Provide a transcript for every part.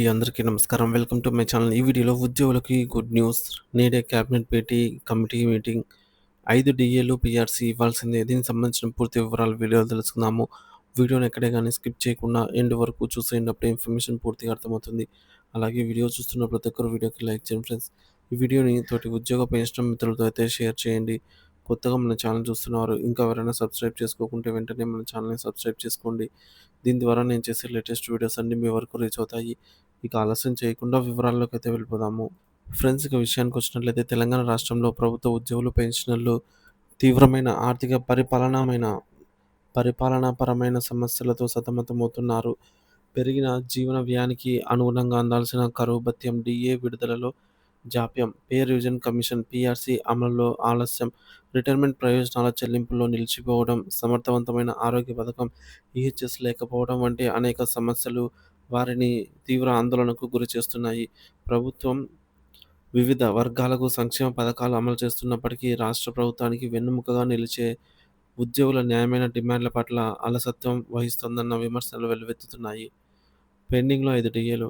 ఈ అందరికీ నమస్కారం. Welcome to my channel. ఈ వీడియోలో ఉద్యోగులకి గుడ్ న్యూస్. నేడే క్యాబినెట్ భేటీ కమిటీ మీటింగ్ ఐదు డిఏలు పిఆర్సీ ఇవ్వాల్సిందే. దీనికి సంబంధించిన పూర్తి వివరాలు వీడియోలు తెలుసుకుందాము. వీడియోని ఎక్కడే కానీ స్కిప్ చేయకుండా ఎండ్ వరకు చూసేటప్పుడు ఇన్ఫర్మేషన్ పూర్తిగా అర్థమవుతుంది. అలాగే వీడియో చూస్తున్న ప్రతి ఒక్కరు వీడియోకి లైక్ చేయండి ఫ్రెండ్స్. ఈ వీడియోని తోటి ఉద్యోగ పెంచడం మిత్రులతో అయితే షేర్ చేయండి. కొత్తగా మన ఛానల్ చూస్తున్నవారు ఇంకా ఎవరైనా సబ్స్క్రైబ్ చేసుకోకుంటే వెంటనే మన ఛానల్ని సబ్స్క్రైబ్ చేసుకోండి. దీని ద్వారా నేను చేసే లేటెస్ట్ వీడియోస్ అన్ని మీ వరకు రీచ్ అవుతాయి. ఇక ఆలస్యం చేయకుండా వివరాల్లోకి అయితే వెళ్ళిపోదాము. ఫ్రెండ్స్ ఇక విషయానికి వచ్చినట్లయితే తెలంగాణ రాష్ట్రంలో ప్రభుత్వ ఉద్యోగులు పెన్షనర్లు తీవ్రమైన ఆర్థిక పరిపాలనమైన పరిపాలనాపరమైన సమస్యలతో సతమతమవుతున్నారు. పెరిగిన జీవన వ్యయానికి అనుగుణంగా అందాల్సిన కరువు భత్యం డిఏ విడుదలలో జాప్యం. పే రివిజన్ కమిషన్ పీఆర్సీ అమలులో ఆలస్యం. రిటైర్మెంట్ ప్రయోజనాల చెల్లింపులో నిలిచిపోవడం సమర్థవంతమైన ఆరోగ్య పథకం ఈహెచ్ఎస్ లేకపోవడం వంటి అనేక సమస్యలు వారిని తీవ్ర ఆందోళనకు గురి చేస్తున్నాయి. ప్రభుత్వం వివిధ వర్గాలకు సంక్షేమ పథకాలు అమలు చేస్తున్నప్పటికీ రాష్ట్ర ప్రభుత్వానికి వెన్నుముకగా నిలిచే ఉద్యోగుల న్యాయమైన డిమాండ్ల పట్ల అలసత్వం వహిస్తోందన్న విమర్శలు వెల్లువెత్తుతున్నాయి. పెండింగ్లో ఐదు డిఏలు.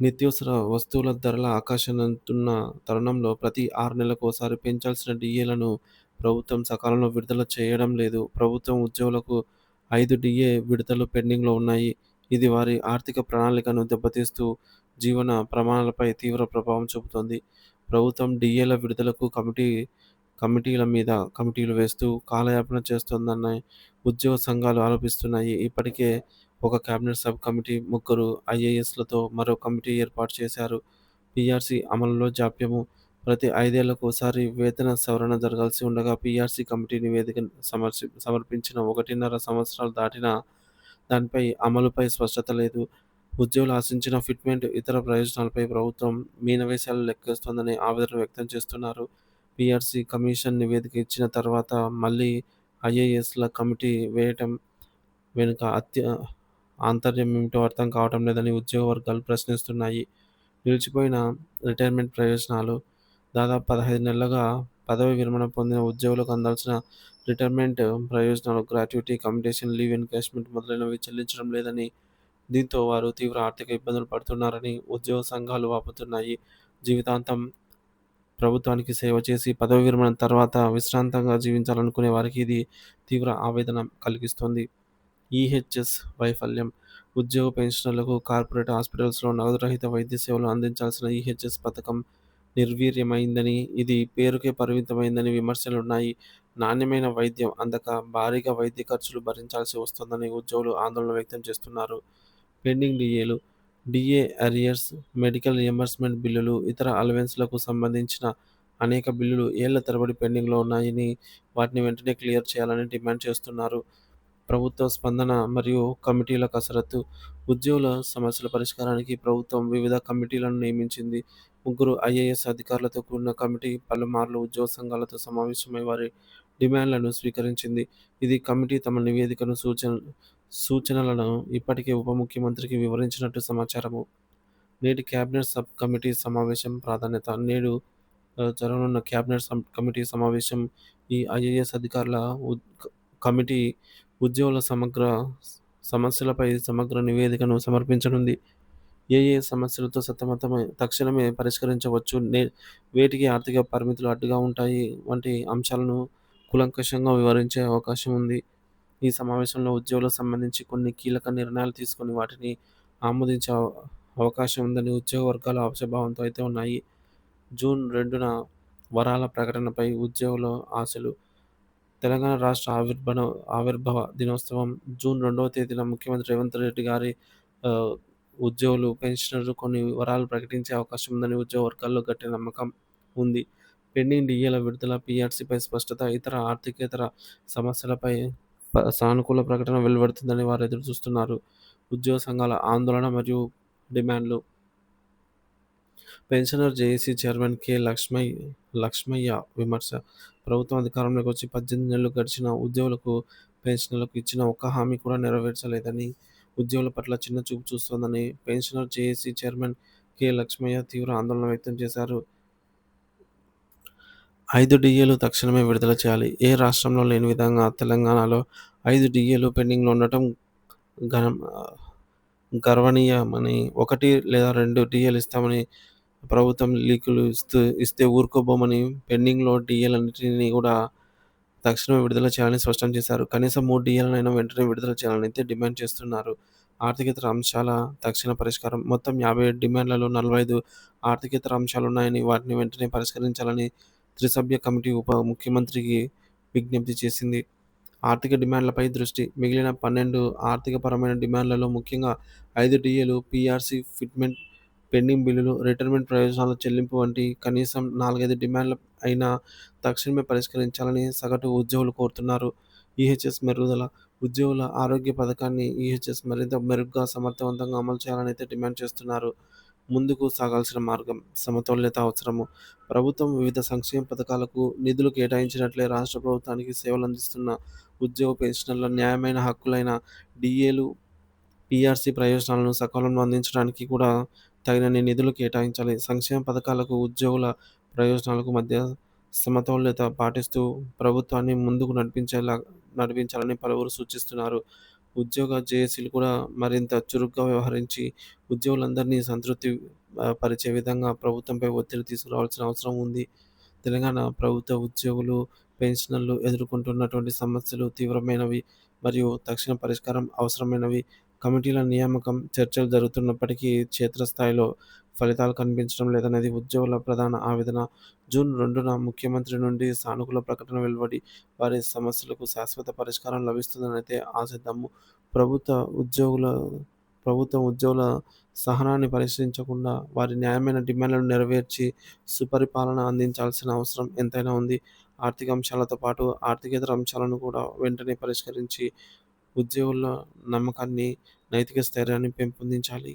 నిత్యావసర వస్తువుల ధరల ఆకాశనంతున్న తరుణంలో ప్రతి ఆరు నెలలకు ఒకసారి పెంచాల్సిన డిఏలను ప్రభుత్వం సకాలంలో విడుదల చేయడం లేదు. ప్రభుత్వం ఉద్యోగులకు ఐదు డిఏ విడుదల పెండింగ్లో ఉన్నాయి. ఇది వారి ఆర్థిక ప్రణాళికను దెబ్బతీస్తూ జీవన ప్రమాణాలపై తీవ్ర ప్రభావం చూపుతోంది. ప్రభుత్వం డిఏల విడుదలకు కమిటీ కమిటీల మీద కమిటీలు వేస్తూ కాలయాపన చేస్తోందన్న ఉద్యోగ సంఘాలు ఆరోపిస్తున్నాయి. ఇప్పటికే ఒక కేబినెట్ సబ్ కమిటీ ముగ్గురు ఐఏఎస్లతో మరో కమిటీ ఏర్పాటు చేశారు. పిఆర్సీ అమలులో జాప్యము. ప్రతి ఐదేళ్ళకు ఒకసారి వేతన సవరణ జరగాల్సి ఉండగా పిఆర్సీ కమిటీ నివేదిక సమర్చి సమర్పించిన ఒకటిన్నర సంవత్సరాలు దాటినా దానిపై అమలుపై స్పష్టత లేదు. ఉద్యోగులు ఆశించిన ఫిట్మెంట్ ఇతర ప్రయోజనాలపై ప్రభుత్వం మీనవేశాలు లెక్కేస్తోందని ఆవేదన వ్యక్తం చేస్తున్నారు. పిఆర్సీ కమిషన్ నివేదిక ఇచ్చిన తర్వాత మళ్ళీ ఐఏఎస్ల కమిటీ వేయటం వెనుక అత్య ఆంతర్యం ఏమిటో అర్థం కావటం లేదని ఉద్యోగ వర్గాలు ప్రశ్నిస్తున్నాయి. నిలిచిపోయిన రిటైర్మెంట్ ప్రయోజనాలు దాదాపు పదహైదు నెలలుగా పదవి విరమణ పొందిన ఉద్యోగులకు అందాల్సిన రిటైర్మెంట్ ప్రయోజనాలు గ్రాట్యుటీ కమ్యూనికేషన్ లీవ్ ఎన్కాష్మెంట్ మొదలైనవి చెల్లించడం లేదని దీంతో వారు తీవ్ర ఆర్థిక ఇబ్బందులు పడుతున్నారని ఉద్యోగ సంఘాలు వాపుతున్నాయి. జీవితాంతం ప్రభుత్వానికి సేవ చేసి పదవి విరమణ తర్వాత విశ్రాంతంగా జీవించాలనుకునే వారికి ఇది తీవ్ర ఆవేదన కలిగిస్తుంది. ఈహెచ్ఎస్ వైఫల్యం. ఉద్యోగ పెన్షనర్లకు కార్పొరేట్ హాస్పిటల్స్లో నగదు రహిత వైద్య సేవలు అందించాల్సిన ఈహెచ్ఎస్ పథకం నిర్వీర్యమైందని ఇది పేరుకే పరిమితమైందని విమర్శలున్నాయి. నాణ్యమైన వైద్యం అందక భారీగా వైద్య ఖర్చులు భరించాల్సి వస్తుందని ఉద్యోగులు ఆందోళన వ్యక్తం చేస్తున్నారు. పెండింగ్ డిఏలు డిఏ అరియర్స్ మెడికల్ రియంబర్స్మెంట్ బిల్లులు ఇతర అలవెన్స్లకు సంబంధించిన అనేక బిల్లులు ఏళ్ళ తరబడి పెండింగ్లో ఉన్నాయని వాటిని వెంటనే క్లియర్ చేయాలని డిమాండ్ చేస్తున్నారు. ప్రభుత్వ స్పందన మరియు కమిటీల కసరత్తు ఉద్యోగుల సమస్యల పరిష్కారానికి ప్రభుత్వం వివిధ కమిటీలను నియమించింది. ముగ్గురు ఐఏఎస్ అధికారులతో కూడిన కమిటీ పలుమార్లు ఉద్యోగ సంఘాలతో సమావేశమై వారి డిమాండ్లను స్వీకరించింది. ఇది కమిటీ తమ నివేదికను సూచన సూచనలను ఇప్పటికే ఉప ముఖ్యమంత్రికి వివరించినట్టు సమాచారము. నేటి క్యాబినెట్ సబ్ కమిటీ సమావేశం ప్రాధాన్యత నేడు జరగనున్న క్యాబినెట్ సబ్ కమిటీ సమావేశం ఈ ఐఏఎస్ అధికారుల కమిటీ ఉద్యోగుల సమగ్ర సమస్యలపై సమగ్ర నివేదికను సమర్పించనుంది. ఏ ఏ సమస్యలతో సతమతమై తక్షణమే పరిష్కరించవచ్చు. నే వేటికి ఆర్థిక పరిమితులు అడ్డుగా ఉంటాయి వంటి అంశాలను కూలంకషంగా వివరించే అవకాశం ఉంది. ఈ సమావేశంలో ఉద్యోగులకు సంబంధించి కొన్ని కీలక నిర్ణయాలు తీసుకొని వాటిని ఆమోదించే అవకాశం ఉందని ఉద్యోగ వర్గాల ఆశాభావంతో అయితే ఉన్నాయి. జూన్ రెండున వరాల ప్రకటనపై ఉద్యోగుల ఆశలు తెలంగాణ రాష్ట్ర ఆవిర్భవ ఆవిర్భవ దినోత్సవం జూన్ రెండవ తేదీన ముఖ్యమంత్రి రేవంత్ రెడ్డి గారి ఆ, ఉద్యోగులు పెన్షనర్లు కొన్ని వివరాలు ప్రకటించే అవకాశం ఉందని ఉద్యోగ వర్గాల్లో గట్టి నమ్మకం ఉంది. పెండింగ్ డిఏల విడుదల పిఆర్సీపై స్పష్టత ఇతర ఆర్థికేతర సమస్యలపై ప- సానుకూల ప్రకటన వెలువడుతుందని వారు ఎదురు చూస్తున్నారు ఉద్యోగ సంఘాల ఆందోళన మరియు డిమాండ్లు pensioner JAC chairman K Lakshmaiah Lakshmaiah విమర్శ. ప్రభుత్వం అధికారంలోకి వచ్చి పద్దెనిమిది నెలలు గడిచిన ఉద్యోగులకు పెన్షనర్లకు ఇచ్చిన ఒక్క హామీ కూడా నెరవేర్చలేదని ఉద్యోగుల పట్ల చిన్న చూపు చూస్తోందని pensioner JAC chairman K Lakshmaiah తీవ్ర ఆందోళన వ్యక్తం చేశారు. ఐదు డిఏలు తక్షణమే విడుదల చేయాలి. ఏ రాష్ట్రంలో లేని విధంగా తెలంగాణలో ఐదు డిఏలు పెండింగ్లో ఉండటం గణం గర్వనీయమని ఒకటి లేదా రెండు డిఏలు ఇస్తామని ప్రభుత్వం లీకులు ఇస్తూ ఇస్తే ఊరుకోబోమని పెండింగ్‌లో డిఎలన్నింటినీ కూడా తక్షణమే విడుదల చేయాలని స్పష్టం చేశారు. కనీసం మూడు డిఎలనైనా వెంటనే విడుదల చేయాలని అయితే డిమాండ్ చేస్తున్నారు. ఆర్థికేతర అంశాల తక్షణ పరిష్కారం మొత్తం 57 డిమాండ్లలో 45 ఆర్థికేతర అంశాలు ఉన్నాయని వాటిని వెంటనే పరిష్కరించాలని త్రిసభ్య కమిటీ ఉప ముఖ్యమంత్రికి విజ్ఞప్తి చేసింది. ఆర్థిక డిమాండ్లపై దృష్టి మిగిలిన 12 ఆర్థికపరమైన డిమాండ్లలో ముఖ్యంగా ఐదు డిఏలు, పీఆర్సీ ఫిట్మెంట్, పెండింగ్ బిల్లులు, రిటైర్మెంట్ ప్రయోజనాల చెల్లింపు వంటి కనీసం 4, 5 డిమాండ్లు అయినా తక్షణమే పరిష్కరించాలని సగటు ఉద్యోగులు కోరుతున్నారు. ఈహెచ్ఎస్ మెరుగుదల ఉద్యోగుల ఆరోగ్య పథకాన్ని ఈహెచ్ఎస్ మరింత మెరుగ్గా, సమర్థవంతంగా అమలు చేయాలని అయితే డిమాండ్ చేస్తున్నారు. ముందుకు సాగాల్సిన మార్గం సమతుల్యత అవసరము. ప్రభుత్వం వివిధ సంక్షేమ పథకాలకు నిధులు కేటాయించినట్లే రాష్ట్ర ప్రభుత్వానికి సేవలు అందిస్తున్న ఉద్యోగ పెన్షనర్ల న్యాయమైన హక్కులైన డిఏలు, పిఆర్సీ ప్రయోజనాలను సకాలంలో అందించడానికి కూడా తగినన్ని నిధులు కేటాయించాలి. సంక్షేమ పథకాలకు, ఉద్యోగుల ప్రయోజనాలకు మధ్య సమతౌల్యత పాటిస్తూ ప్రభుత్వాన్ని ముందుకు నడిపించేలా నడిపించాలని పలువురు సూచిస్తున్నారు. ఉద్యోగ జేఏసీలు కూడా మరింత చురుగ్గా వ్యవహరించి ఉద్యోగులందరినీ సంతృప్తి పరిచే విధంగా ప్రభుత్వంపై ఒత్తిడి తీసుకురావాల్సిన అవసరం ఉంది. తెలంగాణ ప్రభుత్వ ఉద్యోగులు, పెన్షనర్లు ఎదుర్కొంటున్నటువంటి సమస్యలు తీవ్రమైనవి మరియు తక్షణ పరిష్కారం అవసరమైనవి. కమిటీల నియామకం, చర్చలు జరుగుతున్నప్పటికీ క్షేత్రస్థాయిలో ఫలితాలు కనిపించడం లేదనేది ఉద్యోగుల ప్రధాన ఆవేదన. జూన్ రెండున ముఖ్యమంత్రి నుండి సానుకూల ప్రకటన వెలువడి వారి సమస్యలకు శాశ్వత పరిష్కారం లభిస్తుందనైతే ఆశిద్దాము. ప్రభుత్వ ఉద్యోగుల ప్రభుత్వం ఉద్యోగుల సహనాన్ని పరిశీలించకుండా వారి న్యాయమైన డిమాండ్లను నెరవేర్చి సుపరిపాలన అందించాల్సిన అవసరం ఎంతైనా ఉంది. ఆర్థిక అంశాలతో పాటు ఆర్థికేతర అంశాలను కూడా వెంటనే పరిష్కరించి ఉద్యోగుల నమ్మకాన్ని, నైతిక స్థైర్యాన్ని పెంపొందించాలి.